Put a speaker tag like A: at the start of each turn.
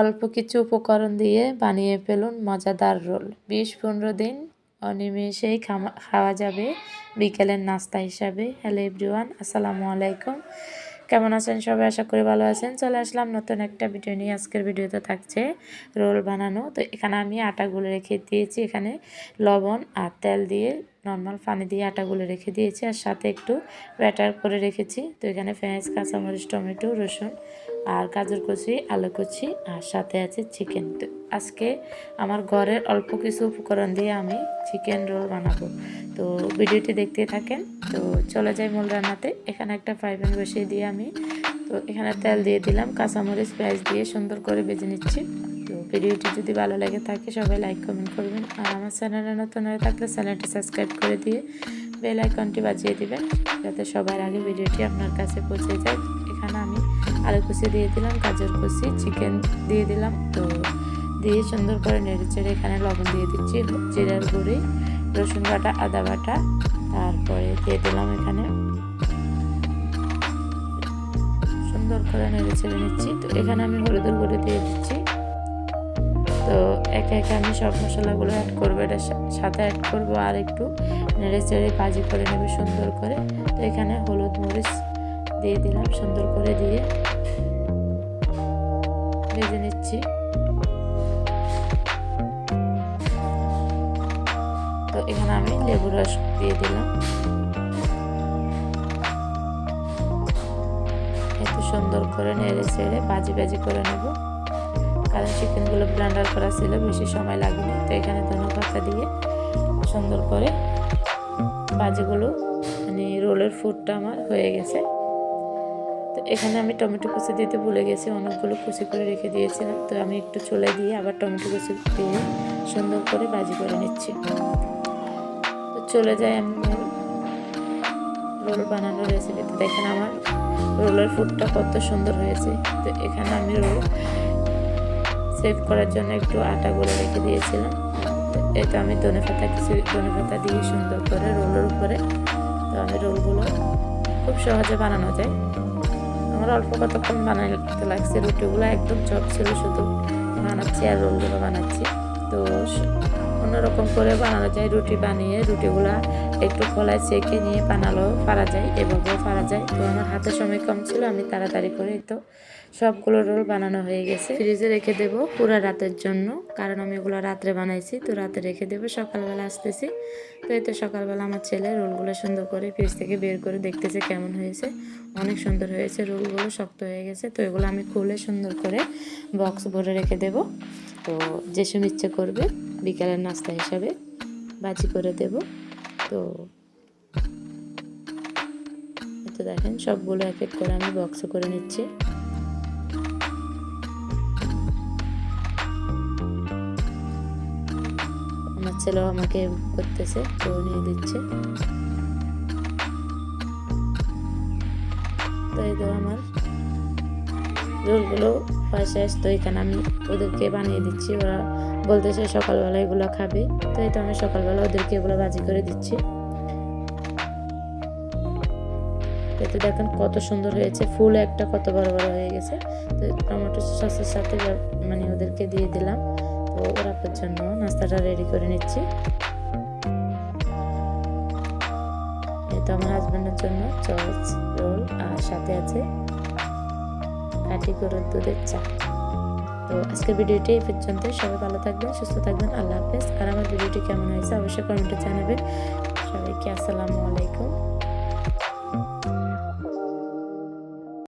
A: অল্প কিছু উপকরণ দিয়ে বানিয়ে ফেলুন মজাদার রোল। বিশ পনেরো দিন অনিমেষেই খামা খাওয়া যাবে। বিকেলের নাস্তা হিসাবে। হ্যালো এভরিওয়ান, আসসালামু আলাইকুম। কেমন আছেন সবাই? আশা করি ভালো আছেন। চলে আসলাম নতুন একটা ভিডিও নিয়ে। আজকের ভিডিওতে থাকছে রোল বানানো। তো এখানে আমি আটাগুলো রেখে দিয়েছি। এখানে লবণ আর তেল দিয়ে নর্মাল পানি দিয়ে আটাগুলো রেখে দিয়েছি। আর সাথে একটু ব্যাটার করে রেখেছি। তো এখানে পেঁয়াজ, কাঁচামরিচ, টমেটো, রসুন আর গাজর কুচি, আলু কুচি, আর সাথে আছে চিকেন তো আজকে আমার ঘরের অল্প কিছু উপকরণ দিয়ে আমি চিকেন রোল বানাবো। তো ভিডিওটি দেখতে থাকেন। তো চলে যাই মূল রান্নাতে। এখানে একটা ফ্রাই প্যান বসিয়ে দিয়ে আমি, তো এখানে তেল দিয়ে দিলাম। কাঁচামরিচ, পেঁয়াজ দিয়ে সুন্দর করে বেজে নিচ্ছি। তো ভিডিওটি যদি ভালো লাগে থাকে, সবাই লাইক কমেন্ট করবেন। আর আমার চ্যানেলে নতুন হয়ে থাকলে চ্যানেলটি সাবস্ক্রাইব করে দিয়ে বেল আইকনটি বাজিয়ে দিবেন, যাতে সবার আগে ভিডিওটি আপনার কাছে পৌঁছে যায়। এখানে আমি আলু কুচি দিয়ে দিলাম, গাজর কুচি চিকেন দিয়ে দিলাম। তো দিয়ে সুন্দর করে নেড়ে চেড়ে এখানে লবণ দিয়ে দিচ্ছি, জিরার গুঁড়ি, রসুন বাটা, আদা বাটা, তারপরে দিয়ে দিলাম এখানে। সুন্দর করে নেড়ে ছেড়ে নিচ্ছি। তো এখানে আমি হলুদের গুঁড়ি দিয়ে দিচ্ছি। তো একে একে আমি সব মশলাগুলো অ্যাড করব, এটার সাথে অ্যাড করব আর একটু নেড়ে চেড়ে ভাজি করে নেবে সুন্দর করে। তো এখানে হলুদ মরিচ দিয়ে দিলাম, সুন্দর করে দিয়ে ভেজে নিচ্ছি। তো এখানে আমি লেবু রস দিয়ে দিলাম। একটু সুন্দর করে নেড়ে চেড়ে ভাজি ভাজি করে নেব। কারণ চিকেনগুলো ব্লেন্ডার করা ছিল, বেশি সময় লাগেনি। তো এখানে ধনে পাতা দিয়ে সুন্দর করে ভাজিগুলো মানে রোলের ফুডটা আমার হয়ে গেছে। এখানে আমি টমেটো কুচি দিতে ভুলে গেছি, অনেকগুলো কুচি করে রেখে দিয়েছিলাম। তো আমি একটু চলে দিয়ে আবার টমেটো কুচি দিয়ে সুন্দর করে ভাজি করে নিচ্ছি। তো চলে যাই আমি রোল বানানোর রেসিপিতে দেখেন আমার রোলের ফুডটা কত সুন্দর হয়েছে। তো এখানে আমি রোল সেভ করার জন্য একটু আটা গুলে রেখে দিয়েছিলাম। এটা আমি ধনে পাতা কিছু, ধনে পাতা দিয়ে সুন্দর করে রোলের উপরে তো আমি রোলগুলো খুব সহজে বানানো যায়। আমার অল্প কতক্ষণ বানাইতে লাগছে। রুটিগুলো একদম চপ ছিল, শুধু বানাচ্ছি আর রোলগুলো বানাচ্ছি। তো অন্যরকম করে বানানো যায়। রুটি বানিয়ে রুটিগুলা একটু খোলায় চেকে নিয়ে বানালেও পারা যায়, এভাবেও পারা যায়। তো আমার হাতে সময় কম ছিল, আমি তাড়াতাড়ি করে তো সবগুলো রোল বানানো হয়ে গেছে। ফ্রিজে রেখে দেব পুরো রাতের জন্য, কারণ আমি এগুলো রাত্রে বানাইছি, তো রাতে রেখে দেবো। সকালবেলা আসতেছি, তো এই তো সকালবেলা আমার ছেলে রোলগুলো সুন্দর করে ফ্রিজ থেকে বের করে দেখতেছে কেমন হয়েছে। অনেক সুন্দর হয়েছে, রোলগুলো শক্ত হয়ে গেছে, তো এগুলো আমি খুলে সুন্দর করে বক্স ভরে রেখে দেব। তো যেসব ইচ্ছে করবে বিকালের নাস্তা হিসাবে বাজি করে দেব। তো তো দেখেন, সবগুলো এক এক করে আমি বক্সে করে নিচ্ছি। আমার ছেলেও আমাকে করতেছে, তো নিয়ে দিচ্ছে। তো এই তো আমার রোলগুলো পাশে তো এখানে আমি ওদেরকে বানিয়ে দিচ্ছি, ওরা বলতেছে সকালবেলা এগুলো খাবে। তো এই তো আমি সকালবেলা ওদেরকে এগুলো ভাজি করে দিচ্ছি। এতে দেখেন কত সুন্দর হয়েছে। ফুল একটা কত বড় বড় হয়ে গেছে। তো টমেটো সসের সাথে মানে ওদেরকে দিয়ে দিলাম। তো ওরা জন্য নাস্তাটা রেডি করে নিচ্ছি। তো আমার হাজব্যান্ডের জন্য চচ রোল আর সাথে আছে কাঠি গরুর দুধের চা তো আজকের ভিডিওটি এই পর্যন্ত। সবাই ভালো থাকবেন, সুস্থ থাকবেন, আল্লাহ হাফেজ। আর আমার ভিডিওটি কেমন হয়েছে অবশ্যই কমেন্টে জানাবেন। সবাইকে আসসালামু আলাইকুম।